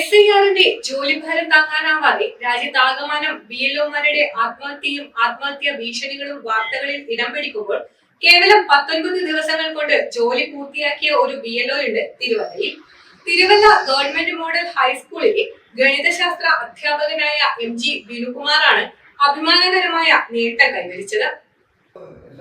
S I ആറിന്റെ ജോലിഭാരം താങ്ങാനാവാതെ രാജ്യത്താകമാനം B L ഒമാരുടെ ആത്മഹത്യയും ആത്മഹത്യാ ഭീഷണികളും വാർത്തകളിൽ ഇടം പിടിക്കുമ്പോൾ കേവലം പത്തൊൻപത് ദിവസങ്ങൾ കൊണ്ട് ജോലി പൂർത്തിയാക്കിയ ഒരു ബി എൽ ഉണ്ട് തിരുവല്ലയിൽ. തിരുവല്ല ഗവൺമെന്റ് മോഡൽ ഹൈസ്കൂളിലെ ഗണിതശാസ്ത്ര അധ്യാപകനായ എം ജി ബിനുകുമാറാണ് അഭിമാനകരമായ നേട്ടം കൈവരിച്ചത്.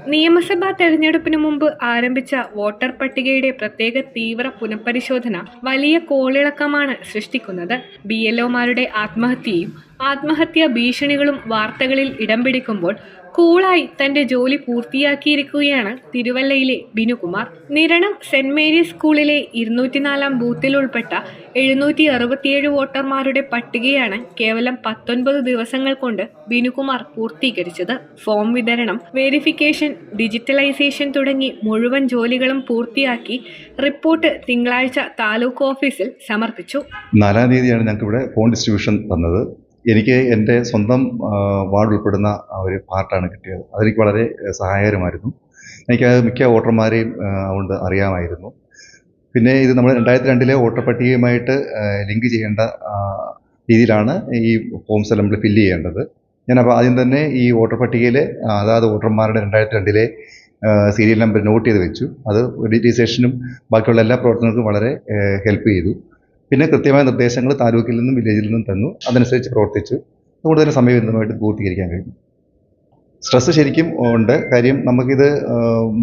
നിയമസഭാ തെരഞ്ഞെടുപ്പിന് മുമ്പ് ആരംഭിച്ച വോട്ടർ പട്ടികയുടെ പ്രത്യേക തീവ്ര പുനഃപരിശോധന വലിയ കോളിളക്കമാണ് സൃഷ്ടിക്കുന്നത്. ബി എൽ ഒമാരുടെ ആത്മഹത്യയും ആത്മഹത്യാ ഭീഷണികളും വാർത്തകളിൽ ഇടം പിടിക്കുമ്പോൾ കൂളായി തന്റെ ജോലി പൂർത്തിയാക്കിയിരിക്കുകയാണ് തിരുവല്ലയിലെ ബിനുകുമാർ. നിരണം സെന്റ് മേരീസ് സ്കൂളിലെ ഇരുന്നൂറ്റിനാലാം ബൂത്തിൽ ഉൾപ്പെട്ട എഴുന്നൂറ്റി അറുപത്തിയേഴ് വോട്ടർമാരുടെ പട്ടികയാണ് കേവലം പത്തൊൻപത് ദിവസങ്ങൾ കൊണ്ട് ബിനുകുമാർ പൂർത്തീകരിച്ചത്. ഫോം വിതരണം വെരിഫിക്കേഷൻ ഡിജിറ്റലൈസേഷൻ തുടങ്ങി മുഴുവൻ ജോലികളും പൂർത്തിയാക്കി റിപ്പോർട്ട് തിങ്കളാഴ്ച താലൂക്ക് ഓഫീസിൽ സമർപ്പിച്ചു. നാലാം തീയതിയാണ് ഞങ്ങൾക്ക് ഇവിടെ ഫോൺ ഡിസ്ട്രിബ്യൂഷൻ തന്നത് എനിക്ക് എന്റെ സ്വന്തം വാർഡ് ഉൾപ്പെടുന്ന ഒരു പാർട്ടാണ് കിട്ടിയത്. അതെനിക്ക് വളരെ സഹായകരമായിരുന്നു. എനിക്ക് മിക്ക വോട്ടർമാരെയും അതുകൊണ്ട് അറിയാമായിരുന്നു. പിന്നെ ഇത് നമ്മൾ രണ്ടായിരത്തി രണ്ടിലെ വോട്ടർ പട്ടികയുമായിട്ട് ലിങ്ക് ചെയ്യേണ്ട രീതിയിലാണ് ഈ ഫോംസ് നമ്മൾ ഫില്ല് ചെയ്യേണ്ടത്. ഞാൻ അപ്പോൾ ആദ്യം തന്നെ ഈ വോട്ടർ പട്ടികയിൽ അതാത് വോട്ടർമാരുടെ രണ്ടായിരത്തി രണ്ടിലെ സീരിയൽ നമ്പർ നോട്ട് ചെയ്ത് വെച്ചു. അത് ഡിജിറ്റൈസേഷനും ബാക്കിയുള്ള എല്ലാ പ്രവർത്തനങ്ങൾക്കും വളരെ ഹെൽപ്പ് ചെയ്തു. പിന്നെ കൃത്യമായ നിർദ്ദേശങ്ങൾ താലൂക്കിൽ നിന്നും വില്ലേജിൽ നിന്നും തന്നു. അതനുസരിച്ച് പ്രവർത്തിച്ചു. അതുകൊണ്ട് സമയബന്ധമായിട്ട് പൂർത്തീകരിക്കാൻ കഴിഞ്ഞു. സ്ട്രെസ് ശരിക്കും ഉണ്ട്. കാര്യം നമുക്കിത്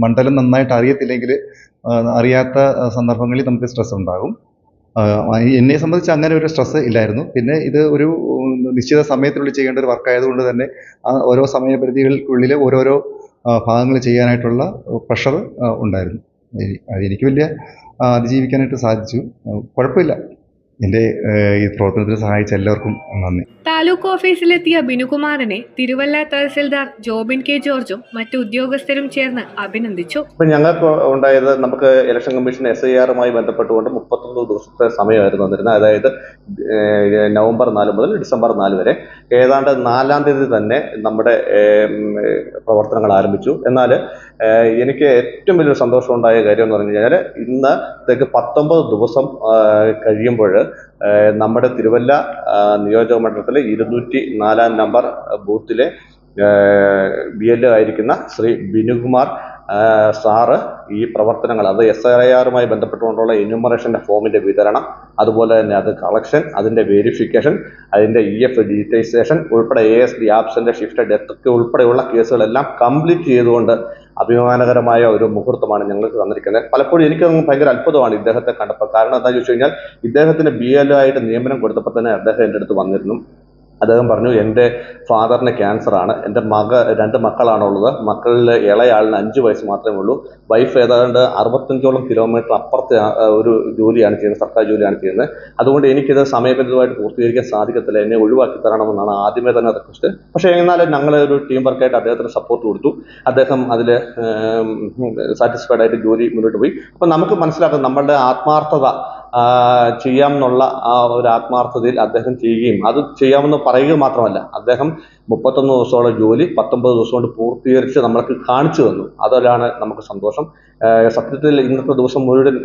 മണ്ഡലം നന്നായിട്ട് അറിയത്തില്ലെങ്കിൽ അറിയാത്ത സന്ദർഭങ്ങളിൽ നമുക്ക് സ്ട്രെസ് ഉണ്ടാകും. എന്നെ സംബന്ധിച്ച് അങ്ങനെ ഒരു സ്ട്രെസ് ഇല്ലായിരുന്നു. പിന്നെ ഇത് ഒരു നിശ്ചിത സമയത്തിനുള്ളിൽ ചെയ്യേണ്ട ഒരു വർക്കായതുകൊണ്ട് തന്നെ ഓരോ സമയപരിധികൾക്കുള്ളിൽ ഓരോരോ ഭാഗങ്ങൾ ചെയ്യാനായിട്ടുള്ള പ്രഷർ ഉണ്ടായിരുന്നു. എനിക്ക് വലിയ അതിജീവിക്കാനായിട്ട് സാധിച്ചു. കുഴപ്പമില്ല. എന്റെ ആ, ഈ പ്രവർത്തനത്തിൽ സഹായിച്ച എല്ലാവർക്കും നന്ദി. താലൂക്ക് ഓഫീസിലെത്തിയ ബിനുകുമാറിനെ തിരുവല്ല തഹസിൽദാർ ജോബിൻ കെ ജോർജും മറ്റു ഉദ്യോഗസ്ഥരും ചേർന്ന് അഭിനന്ദിച്ചു. ഇപ്പം ഞങ്ങൾക്ക് ഉണ്ടായത് നമുക്ക് ഇലക്ഷൻ കമ്മീഷൻ എസ് ഐ ആറുമായി ബന്ധപ്പെട്ടുകൊണ്ട് മുപ്പത്തൊന്ന് ദിവസത്തെ സമയമായിരുന്നു വന്നിരുന്നത്. അതായത് നവംബർ നാല് മുതൽ ഡിസംബർ നാല് വരെ. ഏതാണ്ട് നാലാം തീയതി തന്നെ നമ്മുടെ പ്രവർത്തനങ്ങൾ ആരംഭിച്ചു. എന്നാൽ എനിക്ക് ഏറ്റവും വലിയൊരു സന്തോഷമുണ്ടായ കാര്യം എന്ന് പറഞ്ഞു കഴിഞ്ഞാൽ ഇന്ന് ഇതൊക്കെ പത്തൊമ്പത് ദിവസം കഴിയുമ്പോൾ നമ്മുടെ തിരുവല്ല നിയോജക മണ്ഡലത്തിലെ ഇരുന്നൂറ്റി നാലാം നമ്പർ ബൂത്തിലെ ബി എൽ ആയിരിക്കുന്ന ശ്രീ ബിനുകുമാർ സാറ് ഈ പ്രവർത്തനങ്ങൾ അത് എസ് ആർ ഐ ആറുമായി ബന്ധപ്പെട്ടുകൊണ്ടുള്ള എന്യൂമറേഷന്റെ ഫോമിന്റെ വിതരണം അതുപോലെ തന്നെ അത് കളക്ഷൻ അതിന്റെ വെരിഫിക്കേഷൻ അതിന്റെ ഇ എഫ് ഡിജിറ്റൈസേഷൻ ഉൾപ്പെടെ എ എസ് ഡി ആപ്സിന്റെ ഷിഫ്റ്റ് ഡെത്ത് ഉൾപ്പെടെയുള്ള കേസുകളെല്ലാം കംപ്ലീറ്റ് ചെയ്തുകൊണ്ട് അഭിമാനകരമായ ഒരു മുഹൂർത്തമാണ് ഞങ്ങൾക്ക് തന്നിരിക്കുന്നത്. പലപ്പോഴും എനിക്ക് ഭയങ്കര അത്ഭുതമാണ് ഇദ്ദേഹത്തെ കണ്ടപ്പോൾ. കാരണം എന്താണെന്ന് ചോദിച്ചു കഴിഞ്ഞാൽ ഇദ്ദേഹത്തിന് ബി എൽ ആയിട്ട് നിയമനം കൊടുത്തപ്പോൾ തന്നെ അദ്ദേഹം എന്റെ അടുത്ത് വന്നിരുന്നു. അദ്ദേഹം പറഞ്ഞു എന്റെ ഫാദറിന് ക്യാൻസറാണ് എന്റെ മക രണ്ട് മക്കളാണുള്ളത്. മക്കളിൽ ഇളയാളിന് അഞ്ച് വയസ്സ് മാത്രമേ ഉള്ളൂ. വൈഫ് ഏതാണ്ട് അറുപത്തഞ്ചോളം കിലോമീറ്റർ അപ്പുറത്തെ ഒരു ജോലിയാണ് ചെയ്യുന്നത് സർക്കാർ ജോലിയാണ് ചെയ്യുന്നത്. അതുകൊണ്ട് എനിക്കിത് സമയബന്ധിതമായിട്ട് പൂർത്തീകരിക്കാൻ സാധിക്കത്തില്ല. എന്നെ ഒഴിവാക്കി തരണമെന്നാണ് ആദ്യമേ തന്നെ റിക്വസ്റ്റ് പക്ഷേ എന്നാലും ഞങ്ങൾ ഒരു ടീം വർക്കായിട്ട് അദ്ദേഹത്തിന് സപ്പോർട്ട് കൊടുത്തു. അദ്ദേഹം അതിൽ സാറ്റിസ്ഫൈഡ് ആയിട്ട് ജോലി മുന്നോട്ട് പോയി. അപ്പം നമുക്ക് മനസ്സിലാക്കാം നമ്മളുടെ ആത്മാർത്ഥത ആ, ചെയ്യാമെന്നുള്ള ആ ഒരു ആത്മാർത്ഥതയിൽ അദ്ദേഹം ചെയ്യുകയും അത് ചെയ്യാമെന്ന് പറയുക മാത്രമല്ല അദ്ദേഹം മുപ്പത്തൊന്ന് ദിവസത്തോളം ജോലി പത്തൊമ്പത് ദിവസം കൊണ്ട് പൂർത്തീകരിച്ച് നമ്മൾക്ക് കാണിച്ചു തന്നു. അതിലാണ് നമുക്ക് സന്തോഷം. സത്യത്തിൽ ഇന്നത്തെ ദിവസം മുഴുവൻ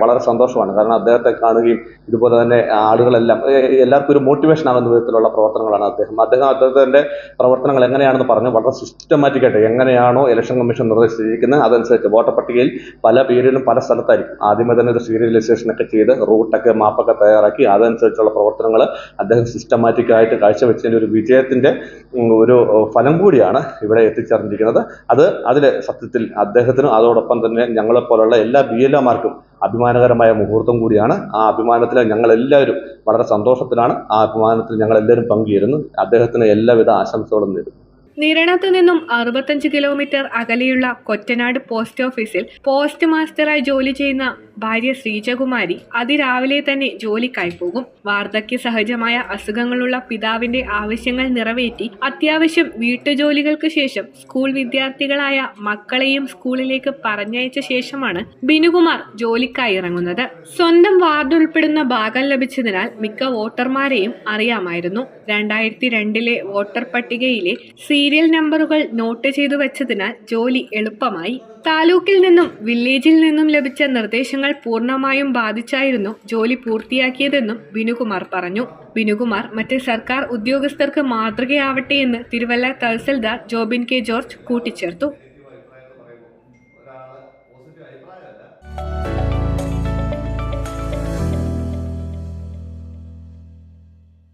വളരെ സന്തോഷമാണ്. കാരണം അദ്ദേഹത്തെ കാണുകയും ഇതുപോലെ തന്നെ ആളുകളെല്ലാം എല്ലാവർക്കും ഒരു മോട്ടിവേഷൻ ആകുന്ന വിധത്തിലുള്ള പ്രവർത്തനങ്ങളാണ് അദ്ദേഹം. അദ്ദേഹം അദ്ദേഹത്തിന്റെ പ്രവർത്തനങ്ങൾ എങ്ങനെയാണെന്ന് പറഞ്ഞു വളരെ സിസ്റ്റമാറ്റിക് ആയിട്ട് എങ്ങനെയാണോ ഇലക്ഷൻ കമ്മീഷൻ നിർദ്ദേശിച്ചിരിക്കുന്നത് അതനുസരിച്ച് വോട്ടർ പട്ടികയിൽ പല പേരിലും പല സ്ഥലത്തായിരിക്കും. ആദ്യമേ തന്നെ ഒരു സീരിയലൈസേഷൻ ഒക്കെ ചെയ്ത് റൂട്ടൊക്കെ മാപ്പൊക്കെ തയ്യാറാക്കി. അതനുസരിച്ചുള്ള പ്രവർത്തനങ്ങൾ അദ്ദേഹം സിസ്റ്റമാറ്റിക് ആയിട്ട് കാഴ്ചവെച്ചതിന്റെ ഒരു വിജയത്തിന്റെ ഒരു ഫലം കൂടിയാണ് ഇവിടെ എത്തിച്ചേർന്നിരിക്കുന്നത്. അത് അതിൽ സത്യത്തിൽ അദ്ദേഹത്തിനും അതോടൊപ്പം തന്നെ ഞങ്ങളെപ്പോലുള്ള എല്ലാ ബി എൽ ഒമാർക്കും അഭിമാനകരമായ മുഹൂർത്തം കൂടിയാണ്. ആ അഭിമാനത്തിൽ ഞങ്ങളെല്ലാവരും വളരെ സന്തോഷത്തിലാണ്. ആ അഭിമാനത്തിൽ ഞങ്ങളെല്ലാവരും പങ്കുചേരുന്നു. അദ്ദേഹത്തിന് എല്ലാവിധ ആശംസകളും നേരുന്നു. നിരണത്തു നിന്നും അറുപത്തഞ്ച് കിലോമീറ്റർ അകലെയുള്ള കൊറ്റനാട് പോസ്റ്റ് ഓഫീസിൽ പോസ്റ്റ് മാസ്റ്ററായി ജോലി ചെയ്യുന്ന ഭാര്യ ശ്രീജകുമാരി അതിരാവിലെ തന്നെ ജോലി പോകും. വാർദ്ധക്യ സഹജമായ അസുഖങ്ങളുള്ള പിതാവിന്റെ ആവശ്യങ്ങൾ നിറവേറ്റി അത്യാവശ്യം വീട്ടുജോലികൾക്ക് ശേഷം സ്കൂൾ വിദ്യാർത്ഥികളായ മക്കളെയും സ്കൂളിലേക്ക് പറഞ്ഞയച്ച ശേഷമാണ് ബിനുകുമാർ ജോലിക്കായി ഇറങ്ങുന്നത്. സ്വന്തം വാർഡ് ഉൾപ്പെടുന്ന ഭാഗം ലഭിച്ചതിനാൽ മിക്ക വോട്ടർമാരെയും അറിയാമായിരുന്നു. രണ്ടായിരത്തി രണ്ടിലെ വോട്ടർ പട്ടികയിലെ സി സീരിയൽ നമ്പറുകൾ നോട്ട് ചെയ്തു വെച്ചതിനാൽ ജോലി എളുപ്പമായി. താലൂക്കിൽ നിന്നും വില്ലേജിൽ നിന്നും ലഭിച്ച നിർദ്ദേശങ്ങൾ പൂർണമായും ബാധിച്ചായിരുന്നു ജോലി പൂർത്തിയാക്കിയതെന്നും വിനുകുമാർ പറഞ്ഞു. വിനുകുമാർ മറ്റ് സർക്കാർ ഉദ്യോഗസ്ഥർക്ക് മാതൃകയാവട്ടെ എന്ന് തിരുവല്ല തഹസിൽദാർ ജോബിൻ കെ ജോർജ് കൂട്ടിച്ചേർത്തു.